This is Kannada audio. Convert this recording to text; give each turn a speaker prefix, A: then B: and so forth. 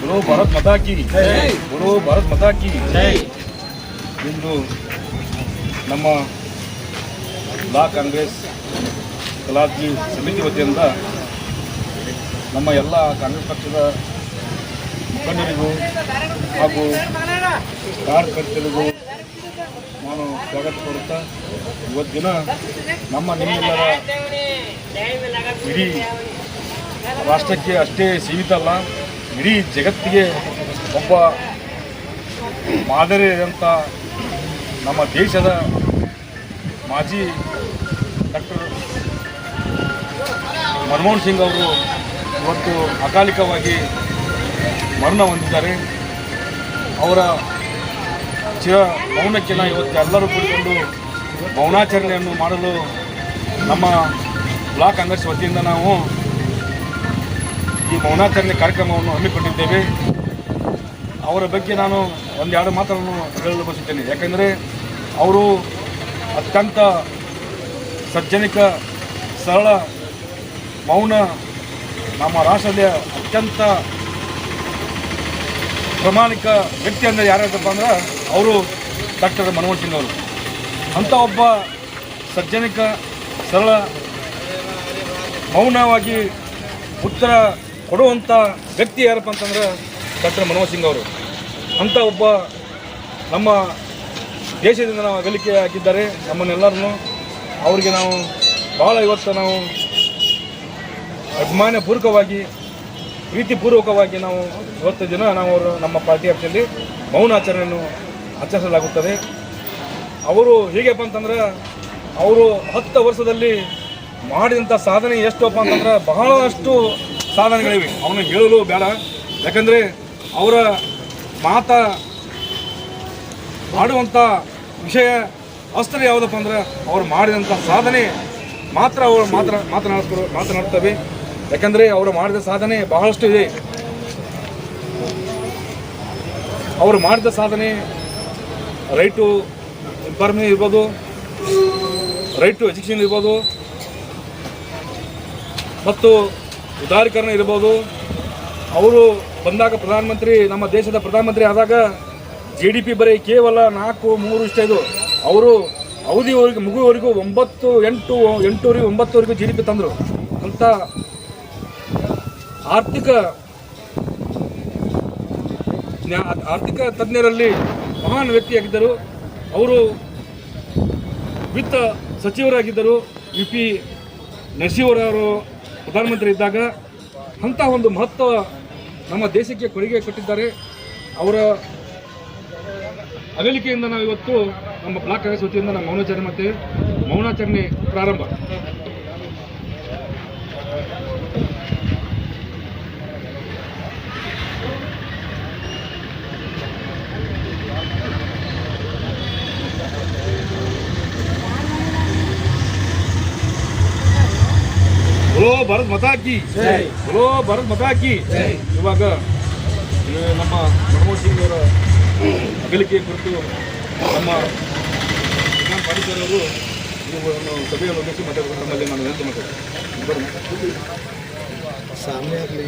A: గురు భరత్ మతాకి ಭಾರತ್ భరత్ మతాకి ಇಂದು ನಮ್ಮ ಲಾ ಕಾಂಗ್ರೆಸ್ ಕಲಾಜಿ ಸಮಿತಿ ವತಿಯಿಂದ ನಮ್ಮ ಎಲ್ಲ ಕಾಂಗ್ರೆಸ್ ಪಕ್ಷದ ಮುಖಂಡರಿಗೂ ಹಾಗೂ ಕಾರ್ಯಕರ್ತರಿಗೂ ನಾನು ಸ್ವಾಗತ ಕೊಡುತ್ತಾ ಇವತ್ತಿನ ನಮ್ಮ ನಿಮ್ಮೆಲ್ಲರ ಇಡೀ ರಾಷ್ಟ್ರಕ್ಕೆ ಅಷ್ಟೇ ಸೀಮಿತ ಅಲ್ಲ ಇಡೀ ಜಗತ್ತಿಗೆ ಒಬ್ಬ ಮಾದರಿಯಾದಂಥ ನಮ್ಮ ದೇಶದ ಮಾಜಿ ಡಾಕ್ಟರ್ ಮನಮೋಹನ್ ಸಿಂಗ್ ಅವರು ಇವತ್ತು ಅಕಾಲಿಕವಾಗಿ ಮರಣ ಹೊಂದಿದ್ದಾರೆ. ಅವರ ಚಿರ ಮೌನಕ್ಕೆ ನಾವು ಇವತ್ತು ಎಲ್ಲರೂ ಕೂಡಿಕೊಂಡು ಮೌನಾಚರಣೆಯನ್ನು ಮಾಡಲು ನಮ್ಮ ಬ್ಲಾಕ್ ಕಾಂಗ್ರೆಸ್ ವತಿಯಿಂದ ನಾವು ಈ ಮೌನಾಚರಣೆ ಕಾರ್ಯಕ್ರಮವನ್ನು ಹಮ್ಮಿಕೊಂಡಿದ್ದೇವೆ. ಅವರ ಬಗ್ಗೆ ನಾನು ಒಂದೆರಡು ಮಾತನ್ನು ಹೇಳಲು ಬಯಸುತ್ತೇನೆ. ಯಾಕೆಂದರೆ ಅವರು ಅತ್ಯಂತ ಸಜ್ಜನಿಕ, ಸರಳ ಮೌನ ನಮ್ಮ ರಾಷ್ಟ್ರದ ಅತ್ಯಂತ ಪ್ರಾಮಾಣಿಕ ವ್ಯಕ್ತಿ ಅಂದರೆ ಯಾರ್ಯಾರಪ್ಪ ಅಂದ್ರೆ ಅವರು ಡಾಕ್ಟರ್ ಮನಮೋಹನ್ ಸಿಂಗ್ ಅವರು. ಅಂಥ ಒಬ್ಬ ಸಜ್ಜನಿಕ, ಸರಳ ಮೌನವಾಗಿ ಉತ್ತರ ಕೊಡುವಂಥ ವ್ಯಕ್ತಿ ಯಾರಪ್ಪ ಅಂತಂದ್ರೆ ಡಾಕ್ಟರ್ ಮನೋಜ್ ಸಿಂಗ್ ಅವರು. ಅಂಥ ಒಬ್ಬ ನಮ್ಮ ದೇಶದಿಂದ ನಾವು ಅಗಲಿಕೆ ಹಾಕಿದ್ದಾರೆ ನಮ್ಮನ್ನೆಲ್ಲರನ್ನು ಅವರಿಗೆ ನಾವು ಭಾಳ ಇವತ್ತು ನಾವು ಅಭಿಮಾನಪೂರ್ವಕವಾಗಿ, ಪ್ರೀತಿಪೂರ್ವಕವಾಗಿ ನಾವು ಇವತ್ತು ದಿನ ನಾವು ಅವರು ನಮ್ಮ ಪಾರ್ಟಿ ಆಫೀಸಲ್ಲಿ ಮೌನ ಆಚರಣೆಯನ್ನು ಆಚರಿಸಲಾಗುತ್ತದೆ. ಅವರು ಹೇಗಪ್ಪ ಅಂತಂದ್ರೆ ಅವರು ಹತ್ತು ವರ್ಷದಲ್ಲಿ ಮಾಡಿದಂಥ ಸಾಧನೆ ಎಷ್ಟಪ್ಪ ಅಂತಂದ್ರೆ ಬಹಳಷ್ಟು ಸಾಧನೆಗಳಿವೆ. ಅವನು ಹೇಳಲು ಬೇಡ. ಯಾಕಂದರೆ ಅವರ ಮಾತ ಮಾಡುವಂಥ ವಿಷಯ ಅಸ್ತ್ರ ಯಾವುದಪ್ಪ ಅಂದ್ರೆ ಅವ್ರು ಮಾಡಿದಂಥ ಸಾಧನೆ ಮಾತ್ರ ಅವರು ಮಾತ್ರ ಮಾತನಾಡ್ತಾರೆ, ಮಾತನಾಡ್ತವೆ. ಯಾಕಂದರೆ ಅವರು ಮಾಡಿದ ಸಾಧನೆ ಬಹಳಷ್ಟು ಇದೆ. ಅವರು ಮಾಡಿದ ಸಾಧನೆ ರೈಟು ಇನ್ಫಾರ್ಮೇಷನ್ ಇರ್ಬೋದು ರೈಟ್ ಟು ಎಜುಕೇಷನ್ ಇರ್ಬೋದು, ಮತ್ತು ಉದಾರೀಕರಣ ಇರ್ಬೋದು. ಅವರು ಬಂದಾಗ ಪ್ರಧಾನಮಂತ್ರಿ, ನಮ್ಮ ದೇಶದ ಪ್ರಧಾನಮಂತ್ರಿ ಆದಾಗ ಜಿ ಡಿ ಪಿ ಬರೀ ಕೇವಲ ನಾಲ್ಕು, ಮೂರು ಇಷ್ಟ ಇದು. ಅವರು ಅವಧಿವರೆಗೂ, ಮುಗುವವರೆಗೂ ಒಂಬತ್ತು, ಎಂಟು, ಎಂಟೂವರೆಗೂ ಒಂಬತ್ತುವರೆಗೂ ಜಿ ಡಿ ಪಿ ತಂದರು. ಅಂತ ಆರ್ಥಿಕ ಆರ್ಥಿಕ ತಜ್ಞರಲ್ಲಿ ಮಹಾನ್ ವ್ಯಕ್ತಿಯಾಗಿದ್ದರು. ಅವರು ವಿತ್ತ ಸಚಿವರಾಗಿದ್ದರು. ಯು ಪಿ ನರಸಿಂಹರವರು ಪ್ರಧಾನಮಂತ್ರಿ ಇದ್ದಾಗ ಅಂಥ ಒಂದು ಮಹತ್ವ ನಮ್ಮ ದೇಶಕ್ಕೆ ಕೊಡುಗೆ ಕೊಟ್ಟಿದ್ದಾರೆ. ಅವರ ಅಗಲಿಕೆಯಿಂದ ನಾವು ಇವತ್ತು ನಮ್ಮ ಬ್ಲಾಕ್ ಕಾಂಗ್ರೆಸ್ ವತಿಯಿಂದ ನಮ್ಮ ಮೌನಾಚರಣೆ ಮತ್ತು ಮೌನಾಚರಣೆ ಪ್ರಾರಂಭ. ಹಲೋ ಭಾರತ್ ಮತಾಕಿ ಹಲೋ ಭಾರತ್ ಮತಾಕಿ ಇವಾಗ ನಮ್ಮ ಮನಮೋಹನ್ ಸಿಂಗ್ ಅವರ ಅಗಲಿಕೆ ಕುರಿತು ನಮ್ಮ ವಿಧಾನ ಪಾಟೀಲ್ ಅವರು ಸಭೆಯ ಉದ್ದೇಶಿಸಿ ಮಾತಾಡಬೇಕು ನಮ್ಮಲ್ಲಿ ನಾನು ವಿನಂತಿ ಮಾಡ್ತೇನೆ
B: ಸಾಮನೆ ಆಗಲಿ